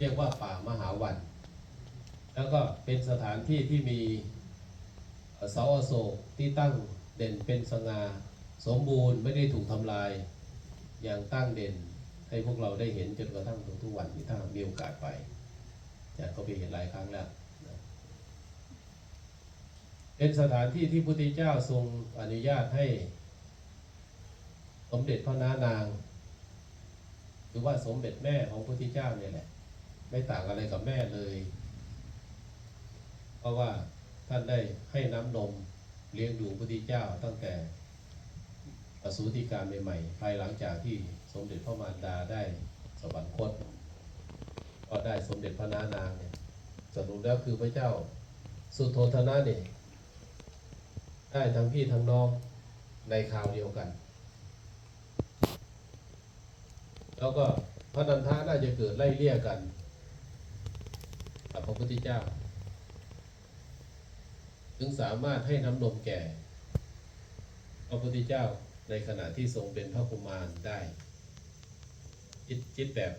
เรียกว่าป่ามหาวัน แล้วก็เป็นสถานที่ที่มีเสาอโศกที่ตั้งเด่นเป็นสง่าสมบูรณ์ไม่ได้ถูกทำลาย อย่างตั้งเด่นให้พวกเราได้เห็นจนกระทั่งถึงทุกวันนี้ถ้ามีโอกาสไปอาจารย์ก็ไปเห็นหลายครั้งแล้วเป็นสถานที่ที่พระพุทธเจ้าทรงอนุญาตให้ สมเด็จพระนานาง หรือว่าสมเด็จแม่ของพระพุทธเจ้าเนี่ยแหละ ไม่ต่างอะไรกับแม่เลย เพราะว่าท่านได้ให้น้ำนมเลี้ยงดูพระพุทธเจ้าตั้งแต่ประสูติการใหม่ๆภายหลังจากที่สมเด็จพระมารดาได้สวรรคต ก็ได้สมเด็จพระนานางเนี่ยสรุปแล้วคือพระเจ้าสุโธทนะเนี่ยได้ทั้งพี่ทั้งน้องในคราวเดียวกัน แล้วก็พระนันทาน่าจะเกิดไล่เลี่ยกัน กับพระพุทธเจ้า ถึงสามารถให้น้ำนมแก่ พระพุทธเจ้าในขณะที่ทรงเป็นพระกุมารได้คิดคิดแบบ